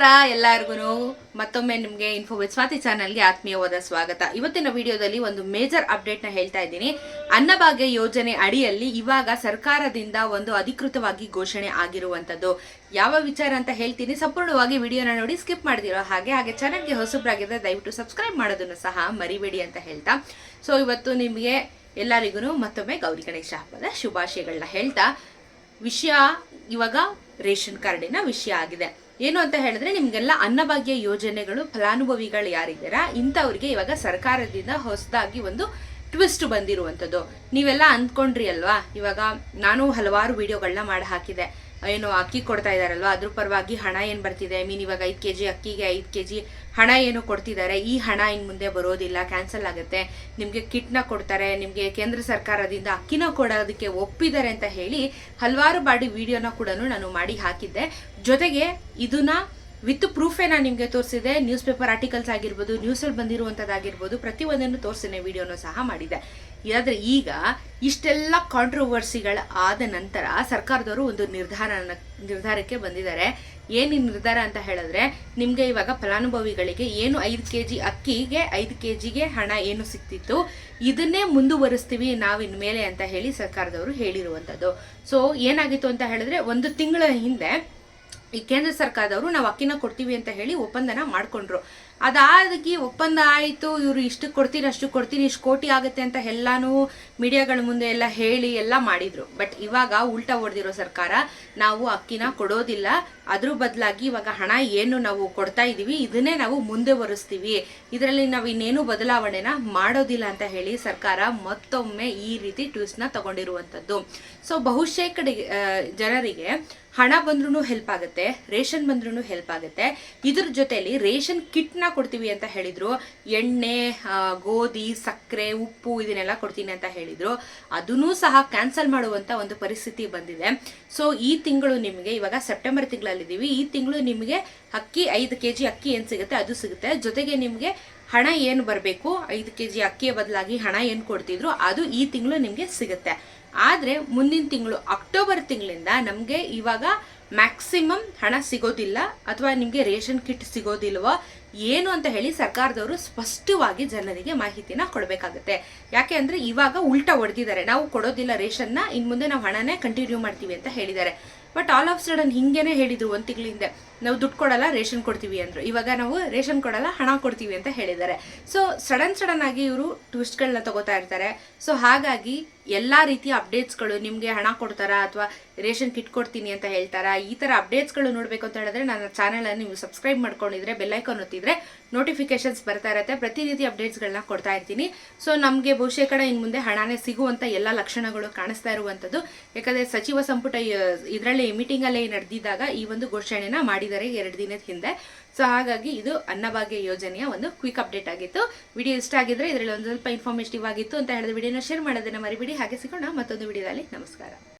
ನಮಸ್ಕಾರ ಎಲ್ಲರಿಗೂ ಮತ್ತೊಮ್ಮೆ ನಿಮಗೆ ಇನ್ಫೋ ವಿತ್ ಸ್ವಾತಿ ಚಾನಲ್ಗೆ ಆತ್ಮೀಯವಾದ ಸ್ವಾಗತ. ಇವತ್ತಿನ ವಿಡಿಯೋದಲ್ಲಿ ಒಂದು ಮೇಜರ್ ಅಪ್ಡೇಟ್ನ ಹೇಳ್ತಾ ಇದ್ದೀನಿ. ಅನ್ನಭಾಗ್ಯ ಯೋಜನೆ ಅಡಿಯಲ್ಲಿ ಇವಾಗ ಸರ್ಕಾರದಿಂದ ಒಂದು ಅಧಿಕೃತವಾಗಿ ಘೋಷಣೆ ಆಗಿರುವಂಥದ್ದು. ಯಾವ ವಿಚಾರ ಅಂತ ಹೇಳ್ತೀನಿ, ಸಂಪೂರ್ಣವಾಗಿ ವಿಡಿಯೋನ ನೋಡಿ ಸ್ಕಿಪ್ ಮಾಡಿದಿರೋ ಹಾಗೆ ಹಾಗೆ ಚಾನಲ್ಗೆ ಹೊಸಬ್ರಾಗಿದ್ದರೆ ದಯವಿಟ್ಟು ಸಬ್ಸ್ಕ್ರೈಬ್ ಮಾಡೋದನ್ನು ಸಹ ಮರಿಬೇಡಿ ಅಂತ ಹೇಳ್ತಾ. ಸೊ ಇವತ್ತು ನಿಮಗೆ ಎಲ್ಲರಿಗೂ ಮತ್ತೊಮ್ಮೆ ಗೌರಿ ಗಣೇಶ ಹಬ್ಬದ ಶುಭಾಶಯಗಳನ್ನ ಹೇಳ್ತಾ. ವಿಷಯ ಇವಾಗ ರೇಷನ್ ಕಾರ್ಡಿನ ವಿಷಯ ಆಗಿದೆ. ಏನು ಅಂತ ಹೇಳಿದ್ರೆ ನಿಮ್ಗೆಲ್ಲ ಅನ್ನಭಾಗ್ಯ ಯೋಜನೆಗಳು, ಫಲಾನುಭವಿಗಳು ಯಾರಿದ್ದೀರಾ, ಇಂಥವ್ರಿಗೆ ಇವಾಗ ಸರ್ಕಾರದಿಂದ ಹೊಸದಾಗಿ ಒಂದು ಟ್ವಿಸ್ಟ್ ಬಂದಿರುವಂಥದ್ದು. ನೀವೆಲ್ಲ ಅಂದ್ಕೊಂಡ್ರಿ ಅಲ್ವಾ? ಇವಾಗ ನಾನು ಹಲವಾರು ವಿಡಿಯೋಗಳನ್ನ ಮಾಡಿ ಹಾಕಿದೆ ಏನು ಅಕ್ಕಿ ಕೊಡ್ತಾ ಇದಾರಲ್ವಾ? ಅದ್ರ ಪರವಾಗಿ ಹಣ ಏನು ಬರ್ತಿದೆ? ಐ ಮೀನ್ ಇವಾಗ ಐದು ಕೆ ಜಿ ಅಕ್ಕಿಗೆ ಐದು ಕೆ ಜಿ ಹಣ ಏನು ಕೊಡ್ತಿದ್ದಾರೆ ಈ ಹಣ ಇನ್ನು ಮುಂದೆ ಬರೋದಿಲ್ಲ ಕ್ಯಾನ್ಸಲ್ ಆಗುತ್ತೆ. ನಿಮಗೆ ಕಿಟ್ನ ಕೊಡ್ತಾರೆ, ನಿಮಗೆ ಕೇಂದ್ರ ಸರ್ಕಾರದಿಂದ ಅಕ್ಕಿನ ಕೊಡೋದಕ್ಕೆ ಒಪ್ಪಿದ್ದಾರೆ ಅಂತ ಹೇಳಿ ಹಲವಾರು ಬಾಡಿ ವಿಡಿಯೋನ ಕೂಡ ನಾನು ಮಾಡಿ ಹಾಕಿದ್ದೆ. ಜೊತೆಗೆ ಇದನ್ನ ವಿತ್ ಪ್ರೂಫೇ ನಾನು ನಿಮಗೆ ತೋರಿಸಿದೆ ನ್ಯೂಸ್ ಪೇಪರ್ ಆರ್ಟಿಕಲ್ಸ್ ಆಗಿರ್ಬೋದು ನ್ಯೂಸಲ್ಲಿ ಬಂದಿರುವಂಥದ್ದಾಗಿರ್ಬೋದು ಪ್ರತಿಯೊಂದನ್ನು ತೋರಿಸಿದೆ ವಿಡಿಯೋನು ಸಹ ಮಾಡಿದೆ. ಆದರೆ ಈಗ ಇಷ್ಟೆಲ್ಲ ಕಾಂಟ್ರವರ್ಸಿಗಳ ಆದ ನಂತರ ಸರ್ಕಾರದವರು ಒಂದು ನಿರ್ಧಾರ ನಿರ್ಧಾರಕ್ಕೆ ಬಂದಿದ್ದಾರೆ. ಏನು ನಿರ್ಧಾರ ಅಂತ ಹೇಳಿದ್ರೆ, ನಿಮಗೆ ಇವಾಗ ಫಲಾನುಭವಿಗಳಿಗೆ ಏನು ಐದು ಕೆ ಜಿ ಅಕ್ಕಿಗೆ ಐದು ಕೆ ಜಿಗೆ ಹಣ ಏನು ಸಿಕ್ತಿತ್ತು, ಇದನ್ನೇ ಮುಂದುವರಿಸ್ತೀವಿ, ನಾವು ಇನ್ಮೇಲೆ ಅಂತ ಹೇಳಿ ಸರ್ಕಾರದವರು ಹೇಳಿರುವಂಥದ್ದು ಸೊ ಏನಾಗಿತ್ತು ಅಂತ ಹೇಳಿದ್ರೆ, ಒಂದು ತಿಂಗಳ ಹಿಂದೆ ಈ ಕೇಂದ್ರ ಸರ್ಕಾರದವರು ನಾವು ಅಕ್ಕಿನ ಕೊಡ್ತೀವಿ ಅಂತ ಹೇಳಿ ಒಪ್ಪಂದನ ಮಾಡ್ಕೊಂಡ್ರು. ಅದಾಗಿ ಒಪ್ಪಂದ ಆಯಿತು ಇವರು ಇಷ್ಟು ಕೊಡ್ತೀನಿ ಅಷ್ಟು ಕೊಡ್ತೀನಿ ಇಷ್ಟು ಕೋಟಿ ಆಗುತ್ತೆ ಅಂತ ಎಲ್ಲಾನು ಮೀಡಿಯಾಗಳ ಮುಂದೆ ಎಲ್ಲ ಹೇಳಿ ಎಲ್ಲ ಮಾಡಿದ್ರು. ಬಟ್ ಇವಾಗ ಉಲ್ಟಾ ಹೊಡೆದಿರೋ ಸರ್ಕಾರ ನಾವು ಅಕ್ಕಿನ ಕೊಡೋದಿಲ್ಲ. ಅದ್ರ ಬದಲಾಗಿ ಇವಾಗ ಹಣ ಏನು ನಾವು ಕೊಡ್ತಾ ಇದ್ದೀವಿ ಇದನ್ನೇ ನಾವು ಮುಂದೆ ಬರೆಸ್ತೀವಿ ಇದರಲ್ಲಿ ನಾವು ಇನ್ನೇನು ಬದಲಾವಣೆನ ಮಾಡೋದಿಲ್ಲ ಅಂತ ಹೇಳಿ ಸರ್ಕಾರ ಮತ್ತೊಮ್ಮೆ ಈ ರೀತಿ ಟ್ವಿಸ್ಟ್ನ ತಗೊಂಡಿರುವಂಥದ್ದು. ಸೊ ಬಹುಶೇಕಡ ಆ, ಜನರಿಗೆ ಹಣ ಬಂದ್ರೂ ಹೆಲ್ಪ್ ಆಗುತ್ತೆ ರೇಷನ್ ಬಂದ್ರೂ ಹೆಲ್ಪ್ ಆಗುತ್ತೆ. ಇದ್ರ ಜೊತೆಯಲ್ಲಿ ರೇಷನ್ ಕಿಟ್ನ ಕೊಡ್ತೀವಿ ಅಂತ ಹೇಳಿದ್ರು. ಎಣ್ಣೆ ಗೋಧಿ, ಸಕ್ಕರೆ, ಉಪ್ಪು ಇದನ್ನೆಲ್ಲ ಕೊಡ್ತೀನಿ ಅಂತ ಹೇಳಿದ್ರು. ಅದನ್ನೂ ಸಹ ಕ್ಯಾನ್ಸಲ್ ಮಾಡುವಂತ ಒಂದು ಪರಿಸ್ಥಿತಿ ಬಂದಿದೆ. ಸೊ ಈ ತಿಂಗಳು ನಿಮಗೆ ಇವಾಗ ಸೆಪ್ಟೆಂಬರ್ ತಿಂಗಳಲ್ಲಿದ್ದೀವಿ. ಈ ತಿಂಗಳು ನಿಮಗೆ ಅಕ್ಕಿ ಐದು ಕೆ ಜಿ ಅಕ್ಕಿ ಏನು ಸಿಗುತ್ತೆ? ಅದು ಸಿಗುತ್ತೆ. ಜೊತೆಗೆ ನಿಮಗೆ ಹಣ ಏನು ಬರಬೇಕು? ಐದು ಕೆ ಜಿ ಅಕ್ಕಿಯ ಬದಲಾಗಿ ಹಣ ಏನು ಕೊಡ್ತಿದ್ರು? ಅದು ಈ ತಿಂಗಳು ನಿಮಗೆ ಸಿಗುತ್ತೆ. ಆದರೆ ಮುಂದಿನ ತಿಂಗಳು ಅಕ್ಟೋಬರ್ ತಿಂಗಳಿಂದ ನಮಗೆ ಇವಾಗ ಮ್ಯಾಕ್ಸಿಮಮ್ ಹಣ ಸಿಗೋದಿಲ್ಲ ಅಥವಾ ನಿಮಗೆ ರೇಷನ್ ಕಿಟ್ ಸಿಗೋದಿಲ್ವ ಏನು ಅಂತ ಹೇಳಿ ಸರ್ಕಾರದವರು ಸ್ಪಷ್ಟವಾಗಿ ಜನರಿಗೆ ಮಾಹಿತಿನ ಕೊಡಬೇಕಾಗುತ್ತೆ. ಯಾಕೆ ಅಂದರೆ ಇವಾಗ ಉಲ್ಟಾ ಹೊಡೆದಿದ್ದಾರೆ ನಾವು ಕೊಡೋದಿಲ್ಲ ರೇಷನ್ನ ಇನ್ನು ಮುಂದೆ ನಾವು ಹಣನೇ ಕಂಟಿನ್ಯೂ ಮಾಡ್ತೀವಿ ಅಂತ ಹೇಳಿದ್ದಾರೆ. ಬಟ್ ಆಲ್ ಆಫ್ ಸಡನ್ ಹಿಂಗೇನೆ ಹೇಳಿದ್ರು ಒಂದು ತಿಂಗಳ ಹಿಂದೆ ನಾವು ದುಡ್ಡು ಕೊಡಲ್ಲ, ರೇಷನ್ ಕೊಡ್ತೀವಿ ಅಂದರು. ಇವಾಗ ನಾವು ರೇಷನ್ ಕೊಡಲ್ಲ, ಹಣ ಕೊಡ್ತೀವಿ ಅಂತ ಹೇಳಿದ್ದಾರೆ ಸೊ ಸಡನ್ ಸಡನ್ ಆಗಿ ಇವರು ಟ್ವಿಸ್ಟ್ಗಳನ್ನ ತಗೋತಾ ಇರ್ತಾರೆ. ಸೊ ಹಾಗಾಗಿ ಎಲ್ಲ ರೀತಿಯ ಅಪ್ಡೇಟ್ಸ್ಗಳು ನಿಮಗೆ ಹಣ ಕೊಡ್ತಾರಾ ಅಥವಾ ರೇಷನ್ ಕಿಟ್ ಕೊಡ್ತೀನಿ ಅಂತ ಹೇಳ್ತಾರಾ, ಈ ಥರ ಅಪ್ಡೇಟ್ಸ್ಗಳು ನೋಡಬೇಕು ಅಂತ ಹೇಳಿದ್ರೆ ನನ್ನ ಚಾನಲನ್ನು ನೀವು ಸಬ್ಸ್ಕ್ರೈಬ್ ಮಾಡ್ಕೊಂಡಿದ್ರೆ ಬೆಲ್ಲೈಕಾನ್ ಒತ್ತಿದ್ರೆ ನೋಟಿಫಿಕೇಶನ್ಸ್ ಬರ್ತಾ ಇರುತ್ತೆ. ಪ್ರತಿ ರೀತಿ ಅಪ್ಡೇಟ್ಸ್ಗಳನ್ನ ಕೊಡ್ತಾ ಇರ್ತೀನಿ. ಸೊ ನಮಗೆ ಬಹುಶೇಕಡ ಇನ್ನು ಮುಂದೆ ಹಣನೇ ಸಿಗುವಂಥ ಎಲ್ಲ ಲಕ್ಷಣಗಳು ಕಾಣಿಸ್ತಾ ಇರುವಂಥದ್ದು ಯಾಕಂದರೆ ಸಚಿವ ಸಂಪುಟ ಇದರಲ್ಲಿ ಮೀಟಿಂಗಲ್ಲೇ ನಡೆದಿದ್ದಾಗ ಈ ಒಂದು ಘೋಷಣೆನ ಮಾಡಿದ್ದಾರೆ ಎರಡು ದಿನದ ಹಿಂದೆ. ಸೊ ಹಾಗಾಗಿ ಇದು ಅನ್ನಭಾಗ್ಯ ಯೋಜನೆಯ ಒಂದು ಕ್ವಿಕ್ ಅಪ್ಡೇಟ್ ಆಗಿತ್ತು. ವಿಡಿಯೋ ಇಷ್ಟ ಆಗಿದ್ರೆ ಇದರಲ್ಲಿ ಒಂದು ಸ್ವಲ್ಪ ಇನ್ಫಾರ್ಮೇಟಿವ್ ಆಗಿತ್ತು ಅಂತ ಹೇಳಿದ ವಿಡಿಯೋನ ಶೇರ್ ಮಾಡೋದನ್ನ ಮರಿಬಿಡಿ. ಹಾಗೆ ಸಿಗೋಣ ಮತ್ತೊಂದು ವಿಡಿಯೋದಲ್ಲಿ ನಮಸ್ಕಾರ.